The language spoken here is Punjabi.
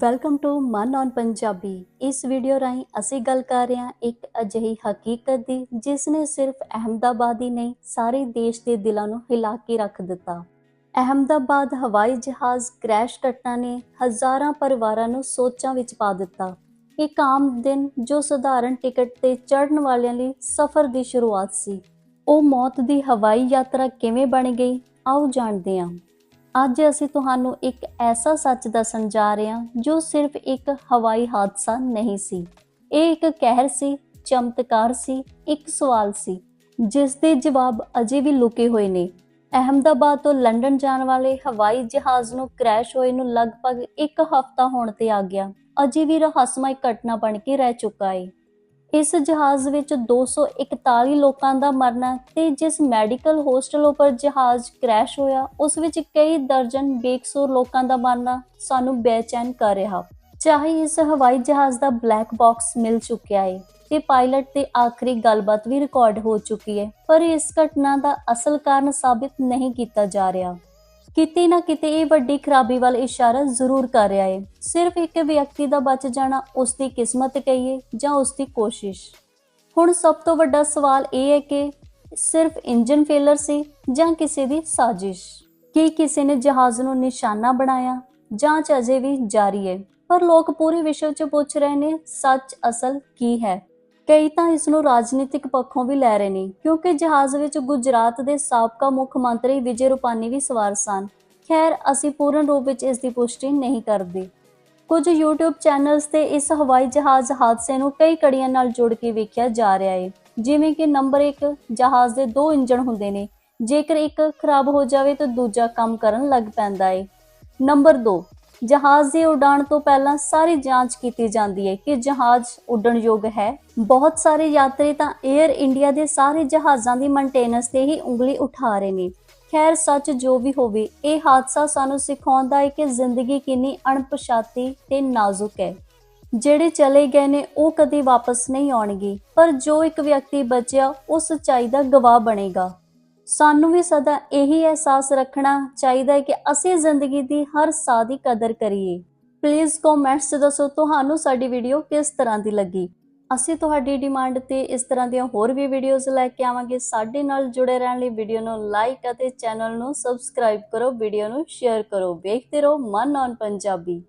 Welcome to Mann on Punjabi ਇਸ ਵੀਡੀਓ ਰਾਹੀਂ ਅਸੀਂ ਗੱਲ ਕਰ ਰਹੇ ਹਾਂ ਇੱਕ ਅਜਿਹੀ ਹਕੀਕਤ ਦੀ ਜਿਸ ਨੇ ਸਿਰਫ ਅਹਮਦਾਬਾਦ ਹੀ ਨਹੀਂ, ਸਾਰੇ ਦੇਸ਼ ਦੇ ਦਿਲਾਂ ਨੂੰ ਹਿਲਾ ਕੇ ਰੱਖ ਦਿੱਤਾ। ਅਹਮਦਾਬਾਦ ਹਵਾਈ ਜਹਾਜ਼ ਕ੍ਰੈਸ਼ ਘਟਨਾ ਨੇ ਹਜ਼ਾਰਾਂ ਪਰਿਵਾਰਾਂ ਨੂੰ ਸੋਚਾਂ ਵਿੱਚ ਪਾ ਦਿੱਤਾ। ਇੱਕ ਆਮ ਦਿਨ ਜੋ ਸਧਾਰਨ ਟਿਕਟ ਤੇ ਚੜ੍ਹਨ ਵਾਲਿਆਂ ਲਈ ਸਫ਼ਰ ਦੀ ਸ਼ੁਰੂਆਤ ਸੀ। ਉਹ ਮੌਤ ਦੀ ਹਵਾਈ ਯਾਤਰਾ ਕਿਵੇਂ ਬਣ ਗਈ? ਆਓ ਜਾਣਦੇ ਹਾਂ। ਅੱਜ ਅਸੀਂ ਤੁਹਾਨੂੰ ਇੱਕ ਐਸਾ ਸੱਚ ਦੱਸਣ ਜਾ ਰਹੇ ਹਾਂ ਜੋ ਸਿਰਫ ਇੱਕ ਹਵਾਈ ਹਾਦਸਾ ਨਹੀਂ ਸੀ। ਇਹ ਇੱਕ ਕਹਿਰ ਸੀ, ਚਮਤਕਾਰ ਸੀ, ਇੱਕ ਸਵਾਲ ਸੀ, ਜਿਸ ਦੇ ਜਵਾਬ ਅਜੇ ਵੀ ਲੁਕੇ ਹੋਏ ਨੇ। ਅਹਮਦਾਬਾਦ ਤੋਂ ਲੰਡਨ ਜਾਣ ਵਾਲੇ ਹਵਾਈ ਜਹਾਜ਼ ਨੂੰ ਕ੍ਰੈਸ਼ ਹੋਏ ਨੂੰ ਲਗਭਗ ਇੱਕ ਹਫ਼ਤਾ ਹੋਣ ਤੇ ਆ ਗਿਆ। ਅਜੇ ਵੀ ਰਹੱਸਮਈ ਘਟਨਾ ਬਣ ਕੇ ਰਹਿ ਚੁੱਕਾ ਹੈ ਇਸ ਜਹਾਜ਼ ਵਿੱਚ 241 ਲੋਕਾਂ ਦਾ ਮਰਨਾ ਤੇ ਜਿਸ ਮੈਡੀਕਲ ਹੋਸਟਲ ਉੱਪਰ ਜਹਾਜ਼ ਕ੍ਰੈਸ਼ ਹੋਇਆ, ਉਸ ਵਿੱਚ ਕਈ ਦਰਜਨ ਬੇਕਸੂਰ ਲੋਕਾਂ ਦਾ ਮਰਨਾ ਸਾਨੂੰ ਬੇਚੈਨ ਕਰ ਰਿਹਾ। ਚਾਹੇ ਇਸ ਹਵਾਈ ਜਹਾਜ਼ ਦਾ ਬਲੈਕ ਬਾਕਸ ਮਿਲ ਚੁੱਕਿਆ ਹੈ ਤੇ ਪਾਇਲਟ ਤੇ ਆਖਰੀ ਗੱਲਬਾਤ ਵੀ ਰਿਕਾਰਡ ਹੋ ਚੁੱਕੀ ਹੈ ਪਰ ਇਸ ਘਟਨਾ ਦਾ ਅਸਲ ਕਾਰਨ ਸਾਬਿਤ ਨਹੀਂ ਕੀਤਾ ਜਾ ਰਿਹਾ। ਕਿਤੇ ਨਾ ਕਿਤੇ ਇਹ ਵੱਡੀ ਖਰਾਬੀ ਵੱਲ ਇਸ਼ਾਰਾ ਜ਼ਰੂਰ ਕਰ ਰਿਹਾ ਹੈ ਸਿਰਫ ਇੱਕ ਵਿਅਕਤੀ ਦਾ ਬਚ ਜਾਣਾ ਉਸ ਦੀ ਕਿਸਮਤ ਕਹੀਏ ਜਾਂ ਉਸ ਦੀ ਕੋਸ਼ਿਸ਼। ਹੁਣ ਸਭ ਤੋਂ ਵੱਡਾ ਸਵਾਲ ਇਹ ਹੈ ਕਿ ਸਿਰਫ ਇੰਜਨ ਫੇਲਰ ਸੀ ਜਾਂ ਕਿਸੇ ਦੀ ਸਾਜ਼ਿਸ਼? ਕੀ ਕਿਸੇ ਨੇ ਜਹਾਜ਼ ਨੂੰ ਨਿਸ਼ਾਨਾ ਬਣਾਇਆ ਜਾਂਚ ਅਜੇ ਵੀ ਜਾਰੀ ਹੈ ਪਰ ਲੋਕ ਪੂਰੇ ਵਿਸ਼ਵ 'ਚ ਪੁੱਛ ਰਹੇ ਨੇ, ਸੱਚ ਅਸਲ ਕੀ ਹੈ? ਕਈ ਤਾਂ ਇਸ ਨੂੰ ਰਾਜਨੀਤਿਕ ਪੱਖੋਂ ਵੀ ਲੈ ਰਹੇ ਨੇ, ਕਿਉਂਕਿ ਜਹਾਜ਼ ਵਿੱਚ ਗੁਜਰਾਤ ਦੇ ਸਾਬਕਾ ਮੁੱਖ ਮੰਤਰੀ ਵਿਜੇ ਰੂਪਾਨੀ ਵੀ ਸਵਾਰ ਸਨ। ਖੈਰ, ਅਸੀਂ ਪੂਰਨ ਰੂਪ ਵਿੱਚ ਇਸ ਦੀ ਪੁਸ਼ਟੀ ਨਹੀਂ ਕਰਦੇ। ਕੁਝ YouTube ਚੈਨਲਸ ਤੇ ਇਸ ਹਵਾਈ ਜਹਾਜ਼ ਹਾਦਸੇ ਨੂੰ ਕਈ ਕੜੀਆਂ ਨਾਲ ਜੋੜ ਕੇ ਵੇਖਿਆ ਜਾ ਰਿਹਾ ਹੈ ਜਿਵੇਂ ਕਿ ਨੰਬਰ 1 ਜਹਾਜ਼ ਦੇ ਦੋ ਇੰਜਣ ਹੁੰਦੇ ਨੇ। ਜੇਕਰ ਇੱਕ ਖਰਾਬ ਹੋ ਜਾਵੇ ਤਾਂ ਦੂਜਾ ਕੰਮ ਕਰਨ ਲੱਗ ਪੈਂਦਾ ਹੈ ਨੰਬਰ 2 ਜਹਾਜ਼ ਦੀ ਉਡਾਣ ਤੋਂ ਪਹਿਲਾਂ ਸਾਰੀ ਜਾਂਚ ਕੀਤੀ ਜਾਂਦੀ ਹੈ ਕਿ ਜਹਾਜ਼ ਉੱਡਣ ਯੋਗ ਹੈ। ਬਹੁਤ ਸਾਰੇ ਯਾਤਰੀ ਤਾਂ 에ਅਰ ਇੰਡੀਆ ਦੇ ਸਾਰੇ ਜਹਾਜ਼ਾਂ ਦੀ ਮੇਨਟੇਨੈਂਸ ਤੇ ਹੀ ਉਂਗਲੀ ਉਠਾ ਰਹੇ ਨੇ। ਖੈਰ, ਸੱਚ ਜੋ ਵੀ ਹੋਵੇ, ਇਹ ਹਾਦਸਾ ਸਾਨੂੰ ਸਿਖਾਉਂਦਾ ਹੈ ਕਿ ਜ਼ਿੰਦਗੀ ਕਿੰਨੀ ਅਣਪਛਾਤੀ ਤੇ ਨਾਜ਼ੁਕ ਹੈ। ਜਿਹੜੇ ਚਲੇ ਗਏ ਨੇ, ਉਹ ਕਦੇ ਵਾਪਸ ਨਹੀਂ ਆਉਣਗੇ, ਪਰ ਜੋ ਇੱਕ ਵਿਅਕਤੀ ਬਚਿਆ, ਉਹ ਸੱਚਾਈ ਦਾ ਗਵਾਹ ਬਣੇਗਾ। ਸਾਨੂੰ ਵੀ ਸਦਾ ਇਹੀ ਅਹਿਸਾਸ ਰੱਖਣਾ ਚਾਹੀਦਾ ਹੈ ਕਿ ਅਸੀਂ ਜ਼ਿੰਦਗੀ ਦੀ ਹਰ ਸਾਹ ਦੀ ਕਦਰ ਕਰੀਏ। ਪਲੀਜ਼ ਕਮੈਂਟਸ 'ਚ ਦੱਸੋ ਤੁਹਾਨੂੰ ਸਾਡੀ ਵੀਡੀਓ ਕਿਸ ਤਰ੍ਹਾਂ ਦੀ ਲੱਗੀ। ਅਸੀਂ ਤੁਹਾਡੀ ਡਿਮਾਂਡ ਤੇ ਇਸ ਤਰ੍ਹਾਂ ਦੀਆਂ ਹੋਰ ਵੀ ਵੀਡੀਓਜ਼ ਲੈ ਕੇ ਆਵਾਂਗੇ। ਸਾਡੇ ਨਾਲ ਜੁੜੇ ਰਹਿਣ ਲਈ ਵੀਡੀਓ ਨੂੰ ਲਾਈਕ ਅਤੇ ਚੈਨਲ ਨੂੰ ਸਬਸਕ੍ਰਾਈਬ ਕਰੋ ਵੀਡੀਓ ਨੂੰ ਸ਼ੇਅਰ ਕਰੋ। ਵੇਖਦੇ ਰਹੋ ਮਨ ਔਨ ਪੰਜਾਬੀ।